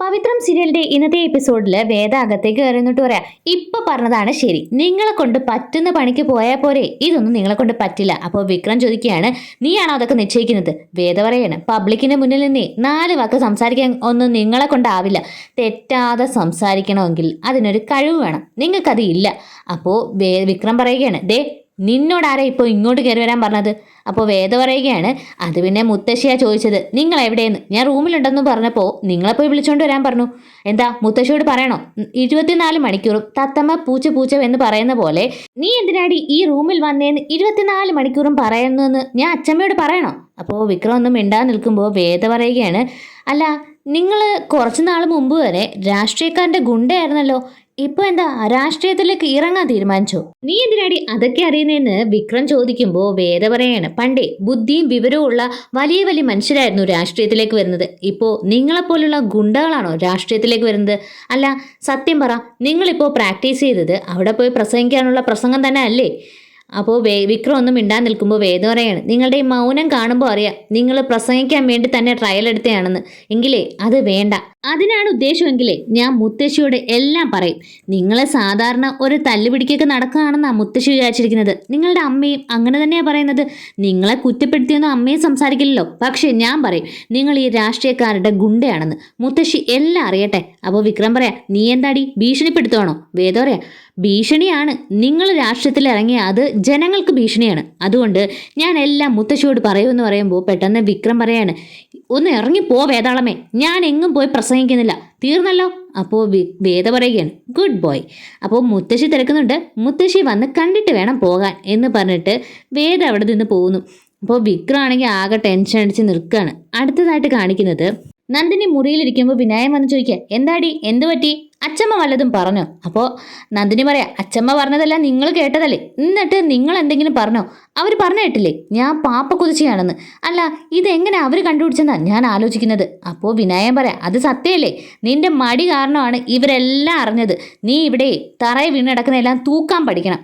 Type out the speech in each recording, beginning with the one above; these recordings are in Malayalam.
പവിത്രം സീരിയലിന്റെ ഇന്നത്തെ എപ്പിസോഡിൽ വേദ അകത്തേക്ക് കയറിന്നിട്ട് പറയാ. ഇപ്പൊ പറഞ്ഞതാണ് ശരി. നിങ്ങളെ കൊണ്ട് പറ്റുന്ന പണിക്ക് പോയാൽ പോരെ. ഇതൊന്നും നിങ്ങളെ കൊണ്ട് പറ്റില്ല. അപ്പോൾ വിക്രം ചോദിക്കുകയാണ് നീയാണോ അതൊക്കെ നിശ്ചയിക്കുന്നത്? വേദ പറയാണ് പബ്ലിക്കിന്റെ മുന്നിൽ നിന്നേ. നാല് വാക്ക് സംസാരിക്കാൻ ഒന്നും നിങ്ങളെ കൊണ്ടാവില്ല. തെറ്റാതെ സംസാരിക്കണമെങ്കിൽ അതിനൊരു കഴിവ് വേണം. നിങ്ങൾക്കത് ഇല്ല. അപ്പോൾ വിക്രം പറയുകയാണ് ദേ നിന്നോടാരാ ഇപ്പോൾ ഇങ്ങോട്ട് കയറി വരാൻ പറഞ്ഞത്? അപ്പോൾ വേദ പറയുകയാണ് അത് പിന്നെ മുത്തശ്ശിയാ ചോദിച്ചത്. നിങ്ങൾ എവിടെയെന്ന്? ഞാൻ റൂമിലുണ്ടെന്ന് പറഞ്ഞപ്പോൾ നിങ്ങളെ പോയി വിളിച്ചോണ്ട് വരാൻ പറഞ്ഞു. എന്താ മുത്തശ്ശിയോട് പറയണോ? ഇരുപത്തിനാല് മണിക്കൂറും തത്തമ്മ പൂച്ച പൂച്ച എന്ന് പറയുന്ന പോലെ നീ എന്തിനാടി ഈ റൂമിൽ വന്നേന്ന് ഇരുപത്തിനാല് മണിക്കൂറും പറയുന്നതെന്ന് ഞാൻ അച്ചമ്മയോട് പറയണോ? അപ്പോൾ വിക്രം ഒന്നും മിണ്ടാതെ നിൽക്കുമ്പോൾ വേദ പറയുകയാണ് അല്ല നിങ്ങൾ കുറച്ച് നാൾ മുമ്പ് വരെ രാഷ്ട്രീയക്കാരന്റെ ഗുണ്ടയായിരുന്നല്ലോ. ഇപ്പൊ എന്താ രാഷ്ട്രീയത്തിലേക്ക് ഇറങ്ങാൻ തീരുമാനിച്ചു? നീ എന്തിനാടി അതൊക്കെ അറിയുന്നതെന്ന് വിക്രം ചോദിക്കുമ്പോൾ വേദ പറയാണ് പണ്ടേ ബുദ്ധിയും വിവരവും ഉള്ള വലിയ വലിയ മനുഷ്യരായിരുന്നു രാഷ്ട്രീയത്തിലേക്ക് വരുന്നത്. ഇപ്പോൾ നിങ്ങളെപ്പോലുള്ള ഗുണ്ടകളാണോ രാഷ്ട്രീയത്തിലേക്ക് വരുന്നത്? അല്ല സത്യം പറ നിങ്ങളിപ്പോൾ പ്രാക്ടീസ് ചെയ്തത് അവിടെ പോയി പ്രസംഗിക്കാനുള്ള പ്രസംഗം തന്നെ അല്ലേ? അപ്പോൾ വിക്രം ഒന്നും മിണ്ടാൻ നിൽക്കുമ്പോൾ വേദ പറയാണ് നിങ്ങളുടെ ഈ മൗനം കാണുമ്പോൾ അറിയാം നിങ്ങൾ പ്രസംഗിക്കാൻ വേണ്ടി തന്നെ ട്രയൽ എടുത്തതാണെന്ന് എങ്കിലേ അത് വേണ്ട. അതിനാണ് ഉദ്ദേശമെങ്കിലേ ഞാൻ മുത്തശ്ശിയോട് എല്ലാം പറയും. നിങ്ങളെ സാധാരണ ഒരു തല്ലുപിടിക്കൊക്കെ നടക്കുകയാണെന്നാണ് മുത്തശ്ശി വിചാരിച്ചിരിക്കുന്നത്. നിങ്ങളുടെ അമ്മയും അങ്ങനെ തന്നെയാണ് പറയുന്നത്. നിങ്ങളെ കുറ്റപ്പെടുത്തിയൊന്നും അമ്മയും സംസാരിക്കില്ലല്ലോ. പക്ഷേ ഞാൻ പറയും നിങ്ങൾ ഈ രാഷ്ട്രീയക്കാരുടെ ഗുണ്ടയാണെന്ന്. മുത്തശ്ശി എല്ലാം അറിയട്ടെ. അപ്പോൾ വിക്രം പറയാം നീ എന്താടി ഭീഷണിപ്പെടുത്തുവാണോ? വേദം പറയാം ഭീഷണിയാണ്. നിങ്ങൾ രാഷ്ട്രീയത്തിൽ ഇറങ്ങിയ അത് ജനങ്ങൾക്ക് ഭീഷണിയാണ്. അതുകൊണ്ട് ഞാൻ എല്ലാം മുത്തശ്ശിയോട് പറയുമെന്ന് പറയുമ്പോൾ പെട്ടെന്ന് വിക്രം പറയാണ് ഒന്ന് ഇറങ്ങിപ്പോ വേതാളമേ. ഞാൻ എങ്ങും പോയി പ്രസംഗിക്കുന്നില്ല. തീർന്നല്ലോ. അപ്പോൾ വേദ പറയുകയാണ് ഗുഡ് ബോയ്. അപ്പോൾ മുത്തശ്ശി തിരക്കുന്നുണ്ട് മുത്തശ്ശി വന്ന് കണ്ടിട്ട് വേണം പോകാൻ എന്ന് പറഞ്ഞിട്ട് വേദ അവിടെ നിന്ന് പോകുന്നു. അപ്പോൾ വിക്രം ആണെങ്കിൽ ആകെ ടെൻഷൻ അടിച്ച് നിൽക്കുകയാണ്. അടുത്തതായിട്ട് കാണിക്കുന്നത് നന്ദിനി മുറിയിലിരിക്കുമ്പോൾ വിനായൻ വന്ന് ചോദിക്കുക എന്താടി? എന്ത് പറ്റി? അച്ചമ്മ വല്ലതും പറഞ്ഞോ? അപ്പോൾ നന്ദിനി പറയാ അച്ചമ്മ പറഞ്ഞതല്ല നിങ്ങൾ കേട്ടതല്ലേ? എന്നിട്ട് നിങ്ങൾ എന്തെങ്കിലും പറഞ്ഞോ? അവർ പറഞ്ഞു കേട്ടില്ലേ? ഞാൻ പാപ്പ കുതിച്ചയാണെന്ന് അല്ല ഇതെങ്ങനെ അവർ കണ്ടുപിടിച്ചെന്നാ ഞാൻ ആലോചിക്കുന്നത്. അപ്പോൾ വിനായൻ പറയാം അത് സത്യമല്ലേ നിന്റെ മടി കാരണമാണ് ഇവരെല്ലാം അറിഞ്ഞത്. നീ ഇവിടെ തറയെ വീണ് കിടക്കുന്നതെല്ലാം തൂക്കാൻ പഠിക്കണം.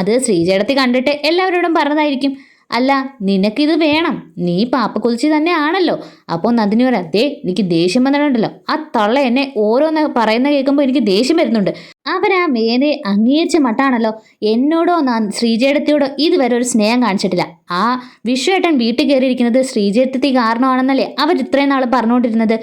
അത് ശ്രീജേടത്തി കണ്ടിട്ട് എല്ലാവരോടും പറഞ്ഞതായിരിക്കും. അല്ല നിനക്കിത് വേണം. നീ പാപ്പ കുതിച്ച് തന്നെ ആണല്ലോ. അപ്പോൾ നന്ദിനി പറയാം ദേ എനിക്ക് ദേഷ്യം വന്നിട്ടുണ്ടല്ലോ. ആ തള്ള എന്നെ ഓരോന്ന് പറയുന്ന കേൾക്കുമ്പോൾ എനിക്ക് ദേഷ്യം വരുന്നുണ്ട്. അവരാ വേദയെ അംഗീകരിച്ച മട്ടാണല്ലോ. എന്നോടോ ശ്രീജേടത്തിയോടോ ഇതുവരെ ഒരു സ്നേഹം കാണിച്ചിട്ടില്ല. ആ വിശ്വേട്ടൻ വീട്ടിൽ കയറിയിരിക്കുന്നത് ശ്രീജേടത്തി കാരണമാണെന്നല്ലേ അവർ ഇത്രയും നാൾ പറഞ്ഞുകൊണ്ടിരുന്നത്.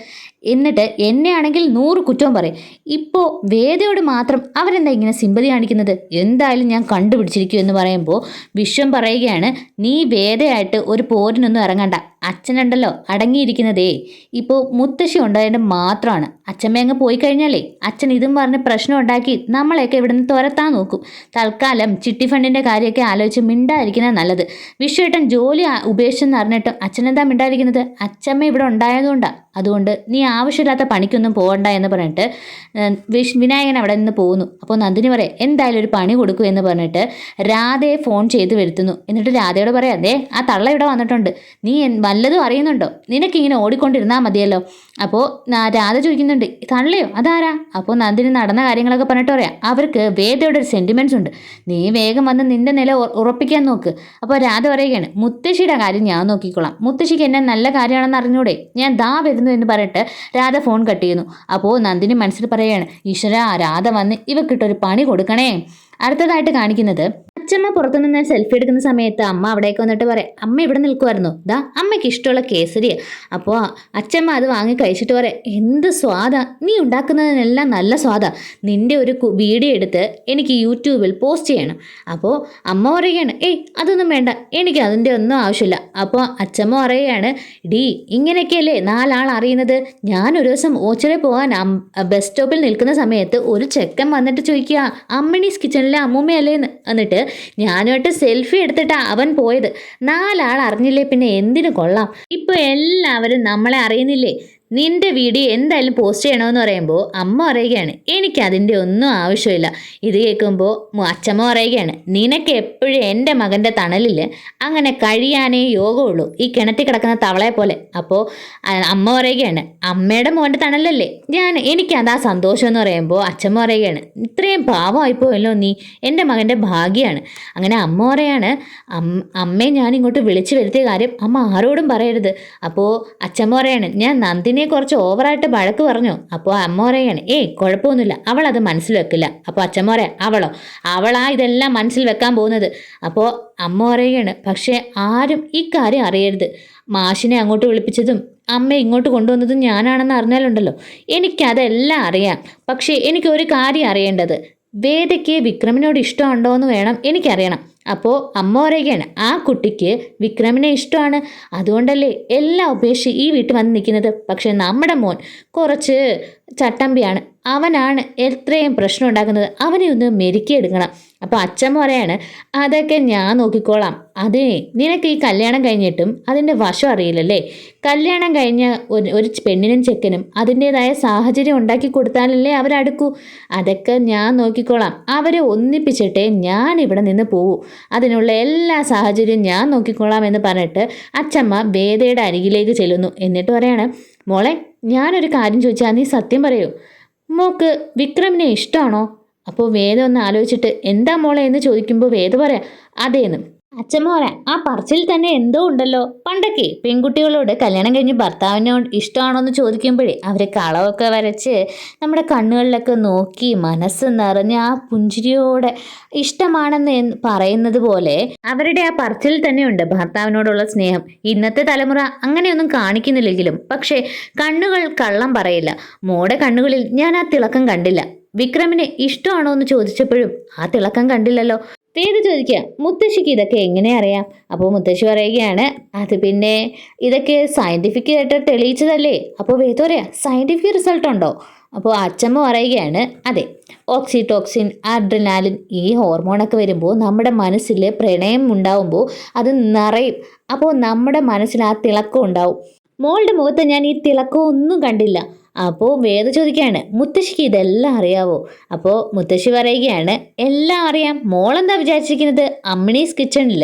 എന്നിട്ട് എന്നെ ആണെങ്കിൽ നൂറ് കുറ്റവും പറയും. ഇപ്പോൾ വേദയോട് മാത്രം അവരെന്താ ഇങ്ങനെ സിമ്പതി കാണിക്കുന്നത്? എന്തായാലും ഞാൻ കണ്ടുപിടിച്ചിരിക്കും എന്ന് പറയുമ്പോൾ വിശ്വം പറയുകയാണ് നീ വേദയായിട്ട് ഒരു പോരിനൊന്നും ഇറങ്ങണ്ട. അച്ഛനുണ്ടല്ലോ അടങ്ങിയിരിക്കുന്നതേ. ഇപ്പോൾ മുത്തശ്ശി ഉണ്ടായതിന്റെ മാത്രമാണ്. അച്ഛമ്മ അങ്ങ് പോയി കഴിഞ്ഞാലേ അച്ഛൻ ഇതും പറഞ്ഞ് പ്രശ്നം ഉണ്ടാക്കി നമ്മളെയൊക്കെ ഇവിടുന്ന് തുരത്താൻ നോക്കും. തൽക്കാലം ചിട്ടി ഫണ്ടിന്റെ കാര്യമൊക്കെ ആലോചിച്ച് മിണ്ടായിരിക്കുന്നത് നല്ലത്. വിശ്വേട്ടൻ ജോലി ഉപേക്ഷിച്ചെന്ന് അറിഞ്ഞിട്ടും അച്ഛനെന്താ മിണ്ടായിരിക്കുന്നത് അച്ഛമ്മ ഇവിടെ ഉണ്ടായതുകൊണ്ടാണ് അതുകൊണ്ട് നീ ആവശ്യമില്ലാത്ത പണിക്കൊന്നും പോകണ്ട എന്ന് പറഞ്ഞിട്ട് വിനായകൻ അവിടെ നിന്ന് പോകുന്നു അപ്പോൾ നന്ദിനി പറയാം എന്തായാലും ഒരു പണി കൊടുക്കൂ എന്ന് പറഞ്ഞിട്ട് രാധയെ ഫോൺ ചെയ്ത് വരുത്തുന്നു. എന്നിട്ട് രാധയോട് പറയാം ദേ ആ തള്ള ഇവിടെ വന്നിട്ടുണ്ട്. നീ വല്ലതും അറിയുന്നുണ്ടോ? നിനക്കിങ്ങനെ ഓടിക്കൊണ്ടിരുന്നാൽ മതിയല്ലോ. അപ്പോൾ രാധ ചോദിക്കുന്നുണ്ട് തള്ളയോ? അതാരാ? അപ്പോൾ നന്ദിനി നടന്ന കാര്യങ്ങളൊക്കെ പറഞ്ഞിട്ട് പറയാം അവർക്ക് വേദയുടെ ഒരു സെന്റിമെന്റ്സ് ഉണ്ട്. നീ വേഗം വന്ന് നിന്റെ നില ഉറപ്പിക്കാൻ നോക്ക്. അപ്പോൾ രാധ പറയുകയാണ് മുത്തശ്ശിയുടെ കാര്യം ഞാൻ നോക്കിക്കോളാം. മുത്തശ്ശിക്ക് എന്നെ നല്ല കാര്യമാണെന്ന് അറിഞ്ഞൂടെ? ഞാൻ ദാ എന്ന് പറഞ്ഞിട്ട് രാധ ഫോൺ കട്ട് ചെയ്യുന്നു. അപ്പോൾ നന്ദിനി മനസ്സിൽ പറയുകയാണ് ഈശ്വര രാധ വന്ന് ഇവക്കിട്ടൊരു പണി കൊടുക്കണേ. അടുത്തതായിട്ട് കാണിക്കുന്നത് അച്ഛമ്മ പുറത്തുനിന്ന് സെൽഫി എടുക്കുന്ന സമയത്ത് അമ്മ അവിടേക്ക് വന്നിട്ട് പറയാം അമ്മ ഇവിടെ നിൽക്കുമായിരുന്നു ദാ അമ്മയ്ക്ക് ഇഷ്ടമുള്ള കേസരി. അപ്പോൾ അച്ഛമ്മ അത് വാങ്ങി കഴിച്ചിട്ട് പറയാം എന്ത് സ്വാദാ നീ ഉണ്ടാക്കുന്നതിനെല്ലാം നല്ല സ്വാദാ. നിന്റെ ഒരു വീഡിയോ എടുത്ത് എനിക്ക് യൂട്യൂബിൽ പോസ്റ്റ് ചെയ്യണം. അപ്പോൾ അമ്മ പറയുകയാണ് ഏയ് അതൊന്നും വേണ്ട എനിക്ക് അതിന്റെ ഒന്നും ആവശ്യമില്ല. അപ്പോൾ അച്ഛമ്മ പറയുകയാണ് ഡീ ഇങ്ങനെയൊക്കെയല്ലേ നാലാൾ അറിയുന്നത്? ഞാൻ ഒരു ദിവസം ഓച്ചിറ പോകാൻ ബസ് സ്റ്റോപ്പിൽ നിൽക്കുന്ന സമയത്ത് ഒരു ചെക്കൻ വന്നിട്ട് ചോദിക്കുക അമ്മണീസ് കിച്ചണിലെ അമ്മൂമ്മയല്ലേ? എന്ന്. എന്നിട്ട് ഞാനുമായിട്ട് സെൽഫി എടുത്തിട്ടാ അവൻ പോയത്. നാലാൾ അറിഞ്ഞില്ലേ പിന്നെ എന്തിനു കൊള്ളാം? ഇപ്പൊ എല്ലാവരും നമ്മളെ അറിയുന്നില്ലേ? നിന്റെ വീഡിയോ എന്തായാലും പോസ്റ്റ് ചെയ്യണമെന്ന് പറയുമ്പോൾ അമ്മ പറയുകയാണ് എനിക്ക് അതിന്റെ ഒന്നും ആവശ്യമില്ല. ഇത് കേൾക്കുമ്പോൾ അച്ഛമ്മ പറയുകയാണ് നിനക്ക് എപ്പോഴും എന്റെ മകന്റെ തണലിൽ അങ്ങനെ കഴിയാനേ യോഗമുള്ളൂ ഈ കിണറ്റിൽ കിടക്കുന്ന തവളയെ പോലെ. അപ്പോൾ അമ്മ പറയുകയാണ് അമ്മയുടെ മോന്റെ തണലല്ലേ? ഞാൻ എനിക്ക് അതാ സന്തോഷം എന്ന് പറയുമ്പോൾ അച്ഛമ്മ പറയുകയാണ് ഇത്രയും പാവമായിപ്പോയല്ലോ നീ എന്റെ മകന്റെ ഭാഗ്യമാണ് അങ്ങനെ അമ്മ പറയാണ് അമ്മ അമ്മയെ ഞാൻ ഇങ്ങോട്ട് വിളിച്ചു വരുത്തിയ കാര്യം അമ്മ ആരോടും പറയരുത്. അപ്പോൾ അച്ഛമ്മ പറയാണ് ഞാൻ നന്ദിനെ നന്ദിനിയെ കുറച്ച് ഓവറായിട്ട് വഴക്ക് പറഞ്ഞു. അപ്പോൾ അമ്മ പറയാണ് ഏയ് കുഴപ്പമൊന്നുമില്ല. അവൾ അത് മനസ്സിൽ വെക്കില്ല. അപ്പോൾ അച്ഛമ്മ പറയാം അവളോ? അവളാ ഇതെല്ലാം മനസ്സിൽ വെക്കാൻ പോകുന്നത്. അപ്പോൾ അമ്മ പറയുകയാണ് പക്ഷേ ആരും ഇക്കാര്യം കാര്യം അറിയരുത്. മാഷിനെ അങ്ങോട്ട് വിളിപ്പിച്ചതും അമ്മ ഇങ്ങോട്ട് കൊണ്ടുവന്നതും ഞാനാണെന്ന് അറിഞ്ഞാലുണ്ടല്ലോ. എനിക്കതെല്ലാം അറിയാം. പക്ഷേ എനിക്കൊരു കാര്യം അറിയേണ്ടത്. വേദയ്ക്ക് വിക്രമിനോട് ഇഷ്ടമുണ്ടോ എന്ന് വേണം എനിക്കറിയണം. അപ്പോൾ അമ്മ പറയുകയാണ് ആ കുട്ടിക്ക് വിക്രമിനെ ഇഷ്ടമാണ്. അതുകൊണ്ടല്ലേ എല്ലാം ഉപേക്ഷിച്ച് ഈ വീട്ടിൽ വന്ന് നിൽക്കുന്നത്. പക്ഷേ നമ്മുടെ മോൻ കുറച്ച് ചട്ടമ്പിയാണ്. അവനാണ് എത്രയും പ്രശ്നം ഉണ്ടാക്കുന്നത്. അവനെ ഒന്ന് മെരുക്കിയെടുക്കണം. അപ്പോൾ അച്ഛൻ പറയാണ് അതൊക്കെ ഞാൻ നോക്കിക്കോളാം. അതേ നിനക്ക് ഈ കല്യാണം കഴിഞ്ഞിട്ടും അതിന്റെ വശം അറിയില്ലല്ലേ? കല്യാണം കഴിഞ്ഞ ഒരു ഒരു പെണ്ണിനും ചെക്കനും അതിന്റേതായ സാഹചര്യം ഉണ്ടാക്കി കൊടുത്താലല്ലേ അവരടുക്കൂ? അതൊക്കെ ഞാൻ നോക്കിക്കോളാം. അവരെ ഒന്നിപ്പിച്ചിട്ടേ ഞാൻ ഇവിടെ നിന്ന് പോകൂ അതിനുള്ള എല്ലാ സാഹചര്യവും ഞാൻ നോക്കിക്കോളാം എന്ന് പറഞ്ഞിട്ട് അച്ഛമ്മ വേദയുടെ അരികിലേക്ക് ചെല്ലുന്നു. എന്നിട്ട് പറയാണ് മോളെ ഞാനൊരു കാര്യം ചോദിച്ചാൽ നീ സത്യം പറയൂ. മോക്ക് വിക്രമിനെ ഇഷ്ടമാണോ അപ്പോൾ വേദ ഒന്ന് ആലോചിച്ചിട്ട് എന്താ മോളെ? എന്ന് ചോദിക്കുമ്പോൾ വേദ പറയാം അതേന്ന് അച്ഛമ്മ പറയാം ആ പറച്ചിൽ തന്നെ എന്തോ ഉണ്ടല്ലോ. പണ്ടൊക്കെ പെൺകുട്ടികളോട് കല്യാണം കഴിഞ്ഞ് ഭർത്താവിനോട് ഇഷ്ടമാണോ എന്ന് ചോദിക്കുമ്പോഴേ അവരെ കളവൊക്കെ വരച്ച് നമ്മുടെ കണ്ണുകളിലൊക്കെ നോക്കി മനസ്സ് നിറഞ്ഞ് ആ പുഞ്ചിരിയോടെ ഇഷ്ടമാണെന്ന് പറയുന്നത് പോലെ അവരുടെ ആ പറച്ചിൽ തന്നെയുണ്ട് ഭർത്താവിനോടുള്ള സ്നേഹം. ഇന്നത്തെ തലമുറ അങ്ങനെയൊന്നും കാണിക്കുന്നില്ലെങ്കിലും പക്ഷേ കണ്ണുകൾ കള്ളം പറയില്ല. മോടെ കണ്ണുകളിൽ ഞാൻ ആ തിളക്കം കണ്ടില്ല. വിക്രമിനെ ഇഷ്ടമാണോ എന്ന് ചോദിച്ചപ്പോഴും ആ തിളക്കം കണ്ടില്ലല്ലോ. വേദ ചോദിക്കുക. മുത്തശ്ശിക്ക് ഇതൊക്കെ എങ്ങനെ അറിയാം? അപ്പോൾ മുത്തശ്ശി പറയുകയാണ് അത് പിന്നെ ഇതൊക്കെ സയന്റിഫിക് ആയിട്ട് തെളിയിച്ചതല്ലേ? അപ്പോൾ വേദ പറയാം സയന്റിഫിക് റിസൾട്ട് ഉണ്ടോ? അപ്പോൾ അച്ചമ്മ പറയുകയാണ് അതെ ഓക്സിടോക്സിൻ അഡ്രിനാലിൻ ഈ ഹോർമോണൊക്കെ വരുമ്പോൾ നമ്മുടെ മനസ്സിൽ പ്രണയം ഉണ്ടാവുമ്പോൾ അത് നിറയും. അപ്പോൾ നമ്മുടെ മനസ്സിൽ ആ തിളക്കം ഉണ്ടാവും. മോളുടെ മുഖത്ത് ഞാൻ ഈ തിളക്കം ഒന്നും കണ്ടില്ല. അപ്പോൾ വേദ ചോദിക്കുകയാണ് മുത്തശ്ശിക്ക് ഇതെല്ലാം അറിയാവോ? അപ്പോൾ മുത്തശ്ശി പറയുകയാണ് എല്ലാം അറിയാം. മോളെന്താ വിചാരിച്ചിരിക്കുന്നത്? അമ്മിണീസ് കിച്ചണിൽ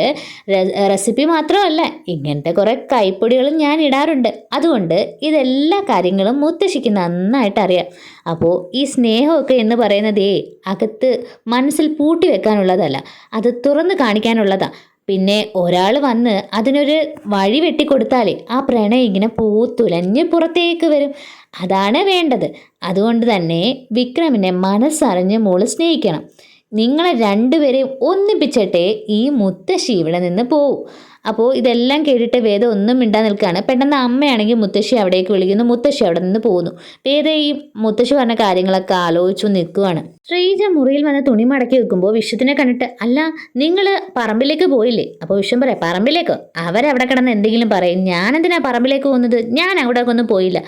റെസിപ്പി മാത്രമല്ല ഇങ്ങനത്തെ കുറേ കൈപ്പൊടികളും ഞാൻ ഇടാറുണ്ട്. അതുകൊണ്ട് ഇതെല്ലാ കാര്യങ്ങളും മുത്തശ്ശിക്ക് നന്നായിട്ട് അറിയാം. അപ്പോൾ ഈ സ്നേഹമൊക്കെ എന്ന് പറയുന്നതേ അകത്ത് മനസ്സിൽ പൂട്ടി വെക്കാനുള്ളതല്ല. അത് തുറന്ന് കാണിക്കാനുള്ളതാ. പിന്നെ ഒരാൾ വന്ന് അതിനൊരു വഴി വെട്ടിക്കൊടുത്താലേ ആ പ്രണയം ഇങ്ങനെ പൂത്തുലഞ്ഞ് പുറത്തേക്ക് വരും. അതാണ് വേണ്ടത്. അതുകൊണ്ട് തന്നെ വിക്രമിനെ മനസ്സറിഞ്ഞ് മോൾ സ്നേഹിക്കണം. നിങ്ങളെ രണ്ടുപേരെയും ഒന്നിപ്പിച്ചിട്ടേ ഈ മുത്തശ്ശി ഇവിടെ നിന്ന് പോവും. അപ്പോൾ ഇതെല്ലാം കേട്ടിട്ട് വേദ ഒന്നും മിണ്ടാൻ നിൽക്കുകയാണ്. പെട്ടെന്ന് അമ്മയാണെങ്കിൽ മുത്തശ്ശി അവിടേക്ക് വിളിക്കുന്നു. മുത്തശ്ശി അവിടെ നിന്ന് പോകുന്നു. വേദ ഈ മുത്തശ്ശി പറഞ്ഞ കാര്യങ്ങളൊക്കെ ആലോചിച്ചു നിൽക്കുകയാണ്. ശ്രീജ മുറിയിൽ വന്ന് തുണി മടക്കി വെക്കുമ്പോൾ വിശ്വത്തിനെ കണ്ടിട്ട് അല്ല നിങ്ങൾ പറമ്പിലേക്ക് പോയില്ലേ? അപ്പോൾ വിശ്വം പറയാം പറമ്പിലേക്കോ? അവരവിടെ കിടന്ന് എന്തെങ്കിലും പറയും. ഞാൻ എന്തിനാ പറമ്പിലേക്ക് പോകുന്നത്? ഞാൻ അവിടെ ഒന്നും പോയില്ല.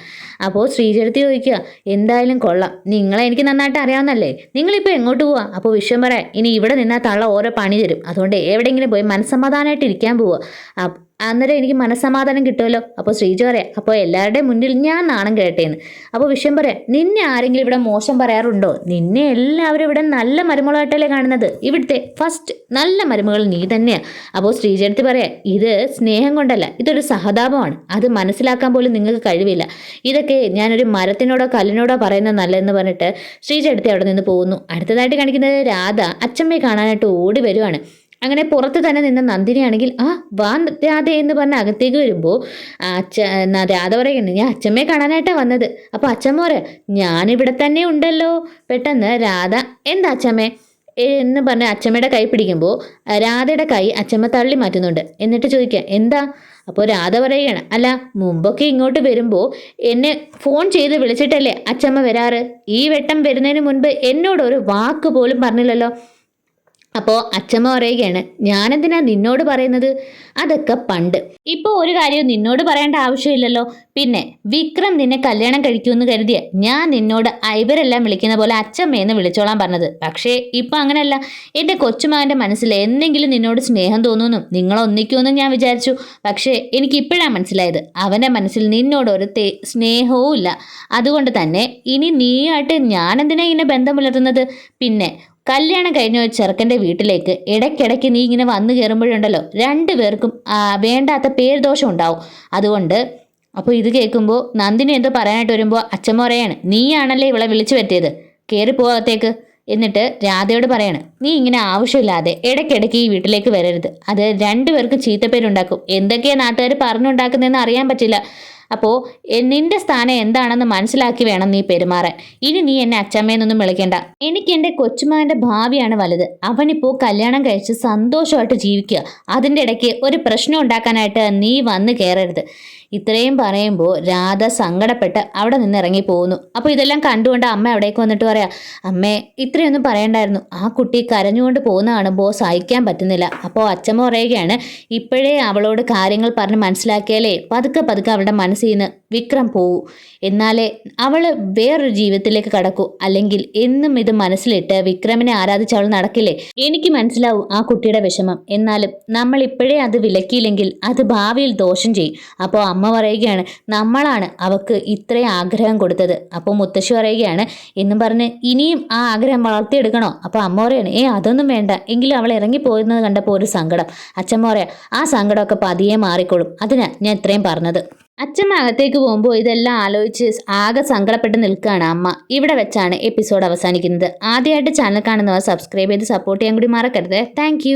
അപ്പോൾ ശ്രീജടുത്ത് ചോദിക്കുക എന്തായാലും കൊള്ളാം. നിങ്ങളെ എനിക്ക് നന്നായിട്ട് അറിയാവുന്നല്ലേ നിങ്ങളിപ്പോൾ എങ്ങോട്ട് പോവാ? അപ്പോൾ വിശ്വം പറയാം ഇനി ഇവിടെ നിന്നാൽ തള്ള ഓരോ പണി തരും. അതുകൊണ്ട് എവിടെയെങ്കിലും പോയി മനസ്സമാധാനമായിട്ട് ഇരിക്കാൻ പോവുക അന്നേരം എനിക്ക് മനസ്സമാധാനം കിട്ടുമല്ലോ. അപ്പോൾ ശ്രീജു പറയാം അപ്പോൾ എല്ലാവരുടെയും മുന്നിൽ ഞാൻ നാണം കേട്ടേന്ന്. അപ്പോൾ വിഷയം പറയാം നിന്നെ ആരെങ്കിലും ഇവിടെ മോശം പറയാറുണ്ടോ? നിന്നെ എല്ലാവരും ഇവിടെ നല്ല മരുമകളായിട്ടല്ലേ കാണുന്നത്? ഇവിടുത്തെ ഫസ്റ്റ് നല്ല മരുമകൾ നീ തന്നെയാണ് അപ്പോൾ ശ്രീജടുത്ത് പറയാം ഇത് സ്നേഹം കൊണ്ടല്ല ഇതൊരു സഹതാപമാണ്. അത് മനസ്സിലാക്കാൻ പോലും നിങ്ങൾക്ക് കഴിവില്ല. ഇതൊക്കെ ഞാനൊരു മരത്തിനോടോ കല്ലിനോടോ പറയുന്നത് നല്ലതെന്ന് പറഞ്ഞിട്ട് ശ്രീജടുത്ത് അവിടെ നിന്ന് പോകുന്നു. അടുത്തതായിട്ട് കാണിക്കുന്നത് രാധ അച്ഛമ്മയെ കാണാനായിട്ട് ഓടി വരുവാണ്. അങ്ങനെ പുറത്ത് തന്നെ നിന്ന നന്ദിനിയാണെങ്കിൽ ആ വാ രാധ എന്ന് പറഞ്ഞ് അകത്തേക്ക് വരുമ്പോൾ അച്ഛ രാധ പറയുന്നുണ്ട് ഞാൻ അച്ഛമ്മയെ കാണാനായിട്ടാണ് വന്നത്. അപ്പോൾ അച്ഛമ്മ പറയാം ഞാനിവിടെ തന്നെ ഉണ്ടല്ലോ. പെട്ടെന്ന് രാധ എന്താ അച്ഛമ്മേ? എന്ന് പറഞ്ഞ അച്ഛമ്മയുടെ കൈ പിടിക്കുമ്പോൾ രാധയുടെ കൈ അച്ഛമ്മ തള്ളി മാറ്റുന്നുണ്ട്. എന്നിട്ട് ചോദിക്കുക എന്താ? അപ്പോൾ രാധ പറയുകയാണ് അല്ല മുമ്പൊക്കെ ഇങ്ങോട്ട് വരുമ്പോൾ എന്നെ ഫോൺ ചെയ്ത് വിളിച്ചിട്ടല്ലേ അച്ഛമ്മ വരാറ്? ഈ വെട്ടം വരുന്നതിന് മുൻപ് എന്നോട് ഒരു വാക്ക് പോലും പറഞ്ഞില്ലല്ലോ. അപ്പോൾ അച്ഛമ്മ പറയുകയാണ് ഞാനെന്തിനാ നിന്നോട് പറയുന്നത്? അതൊക്കെ പണ്ട്. ഇപ്പോൾ ഒരു കാര്യവും നിന്നോട് പറയേണ്ട ആവശ്യമില്ലല്ലോ. പിന്നെ വിക്രം നിന്നെ കല്യാണം കഴിക്കുമെന്ന് കരുതിയ ഞാൻ നിന്നോട് ഐവരെല്ലാം വിളിക്കുന്ന പോലെ അച്ഛമ്മയെന്ന് വിളിച്ചോളാൻ പറഞ്ഞത്. പക്ഷേ ഇപ്പം അങ്ങനെയല്ല. എന്റെ കൊച്ചുമകന്റെ മനസ്സിൽ എന്തെങ്കിലും നിന്നോട് സ്നേഹം തോന്നുമെന്നും നിങ്ങൾ ഒന്നിക്കുമെന്നും ഞാൻ വിചാരിച്ചു. പക്ഷേ എനിക്ക് ഇപ്പോഴാണ് മനസ്സിലായത്. അവന്റെ മനസ്സിൽ നിന്നോട് ഒരു തേ സ്നേഹവും ഇല്ല അതുകൊണ്ട് തന്നെ ഇനി നീയായിട്ട് ഞാനെന്തിനാ ഇങ്ങനെ ബന്ധം പുലർത്തുന്നത്? പിന്നെ കല്യാണം കഴിഞ്ഞ ഒരു ചെറുക്കന്റെ വീട്ടിലേക്ക് ഇടയ്ക്കിടയ്ക്ക് നീ ഇങ്ങനെ വന്നു കയറുമ്പോഴുണ്ടല്ലോ രണ്ടു പേർക്കും വേണ്ടാത്ത പേർദോഷം ഉണ്ടാവും. അതുകൊണ്ട് അപ്പോൾ ഇത് കേൾക്കുമ്പോൾ നന്ദിനി എന്തോ പറയാനായിട്ട് വരുമ്പോൾ അച്ഛൻ പറയാണ് നീയാണല്ലേ ഇവളെ വിളിച്ചു പറ്റിയത് കയറി പോകത്തേക്ക് എന്നിട്ട് രാധയോട് പറയാണ് നീ ഇങ്ങനെ ആവശ്യമില്ലാതെ ഇടയ്ക്കിടയ്ക്ക് ഈ വീട്ടിലേക്ക് വരരുത്. അത് രണ്ടുപേർക്കും ചീത്തപ്പേരുണ്ടാക്കും. എന്തൊക്കെയാ നാട്ടുകാർ പറഞ്ഞുണ്ടാക്കുന്നതെന്ന് അറിയാൻ പറ്റില്ല. അപ്പോൾ നിന്റെ സ്ഥാനം എന്താണെന്ന് മനസ്സിലാക്കി വേണം നീ പെരുമാറാൻ. ഇനി നീ എന്നെ അച്ചമ്മയെന്നൊന്നും വിളിക്കേണ്ട. എനിക്ക് എന്റെ കൊച്ചുമാന്റെ ഭാവിയാണ് വലുത്. അവനിപ്പോൾ കല്യാണം കഴിച്ച് സന്തോഷമായിട്ട് ജീവിക്കുക. അതിന്റെ ഇടയ്ക്ക് ഒരു പ്രശ്നം ഉണ്ടാക്കാനായിട്ട് നീ വന്ന് കയറരുത്. ഇത്രയും പറയുമ്പോൾ രാധ സങ്കടപ്പെട്ട് അവിടെ നിന്ന് ഇറങ്ങി പോകുന്നു. അപ്പോൾ ഇതെല്ലാം കണ്ടുകൊണ്ട് അമ്മ അവിടേക്ക് വന്നിട്ട് പറയാ അമ്മേ ഇത്രയൊന്നും പറയണ്ടായിരുന്നു. ആ കുട്ടി കരഞ്ഞുകൊണ്ട് പോകുന്ന ബോസ് സഹിക്കാൻ പറ്റുന്നില്ല. അപ്പോൾ അച്ഛമ്മ പറയുകയാണ് ഇപ്പോഴേ അവളോട് കാര്യങ്ങൾ പറഞ്ഞ് മനസ്സിലാക്കിയാലേ പതുക്കെ പതുക്കെ അവളുടെ മനസ്സിൽ നിന്ന് വിക്രം പോവൂ. എന്നാലേ അവൾ വേറൊരു ജീവിതത്തിലേക്ക് കടക്കൂ. അല്ലെങ്കിൽ എന്നും ഇത് മനസ്സിലിട്ട് വിക്രമിനെ ആരാധിച്ച് അവൾ നടക്കില്ലേ? എനിക്ക് മനസ്സിലാവും ആ കുട്ടിയുടെ വിഷമം. എന്നാലും നമ്മൾ ഇപ്പോഴേ അത് വിലക്കിയില്ലെങ്കിൽ അത് ഭാവിയിൽ ദോഷം ചെയ്യും. അപ്പോൾ അമ്മ പറയുകയാണ് നമ്മളാണ് അവക്ക് ഇത്രയും ആഗ്രഹം കൊടുത്തത്. അപ്പോൾ മുത്തശ്ശി പറയുകയാണ് എന്നും പറഞ്ഞ് ഇനിയും ആ ആഗ്രഹം വളർത്തിയെടുക്കണോ? അപ്പോൾ അമ്മ പറയാണ് ഏ അതൊന്നും വേണ്ട. എങ്കിലും അവൾ ഇറങ്ങിപ്പോയിരുന്നത് കണ്ടപ്പോൾ ഒരു സങ്കടം. അച്ഛമ്മ പറയാം ആ സങ്കടമൊക്കെ പതിയെ മാറിക്കോളും. അതിനാ ഞാൻ ഇത്രയും പറഞ്ഞത്. അച്ഛമ്മ അകത്തേക്ക് പോകുമ്പോൾ ഇതെല്ലാം ആലോചിച്ച് ആകെ സങ്കടപ്പെട്ട് നിൽക്കുകയാണ് അമ്മ. ഇവിടെ വെച്ചാണ് എപ്പിസോഡ് അവസാനിക്കുന്നത്. ആദ്യമായിട്ട് ചാനൽ കാണുന്നവർ സബ്സ്ക്രൈബ് ചെയ്ത് സപ്പോർട്ട് ചെയ്യാൻ കൂടി മറക്കരുത്. താങ്ക്